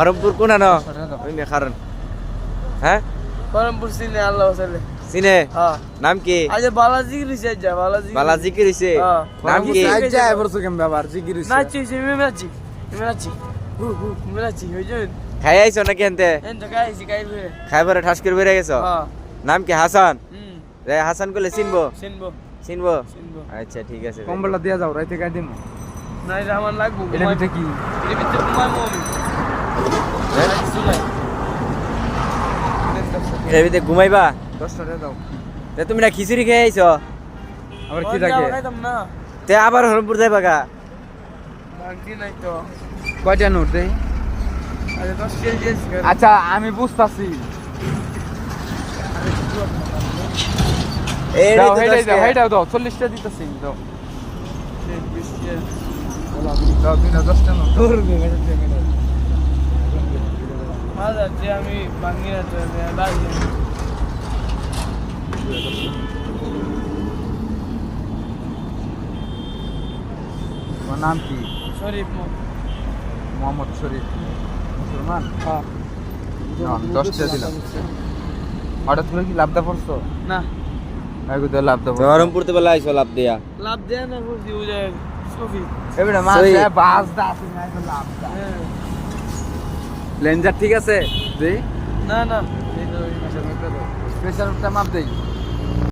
হরমপুর কোন আনো? ওই মে কারণ হ্যাঁ? করমপুর সিনে আল্লাহ সালে চিনে? হ্যাঁ। নাম কি? আজ বালাজি রিসে যা বালাজি বালাজি কি রইছে হ্যাঁ। নাম কি? বালাজি আজ্জা এবার কেম ব্যাপার জিগির নাচি সে মে নাচি মে নাচি হু হু মে নাচি হই যাবে খাই আইছো নাকি এনতে? এন তো গাই সি গাই বে খাইবারে ঠাস করে বেরিয়ে গেছো? হ্যাঁ। নাম কি হাসান? হুম। রে হাসান কইলে চিনবো? চিনবো। চিনবো? চিনবো। আচ্ছা ঠিক আছে। কম্বলটা দিয়া যাও রাইতে গাই দিমু। নাই রহমান লাগবো এটা কি? এর ভিতরে ঘুমাই মমি এর ভিতরে ঘুমাইবা? দশটা দিয়ে দাও তে তুমি না খিচুড়ি খেয়ে আইছো? আবার কি থাকে তে আবার হরমপুর যাইবা গা? নাই তো। কয়টা নোট দেই? দশ কেজি আচ্ছা আমি বুঝতাছি। দাও দশ টাকা। দাও চল্লিশটা দিতেছি দাও দাও দুই না দশটা নোট হাজার যে আমি তো লাগবে তোমার নাম কি? শরীফ মোহাম্মদ শরীফ। মুসলমান? হ্যাঁ। দশটা দিলাম। হঠাৎ করে কি লাভদা পড়ছো? না। বেলা আইছো লাভ দিয়া। লাভ দেয় না বুঝি ও সফি এবারে মাছ দেয়, বাস দা আছে না হ্যাঁ। লেঞ্জার ঠিক আছে? না না প্রেসারটা মাপ দেই।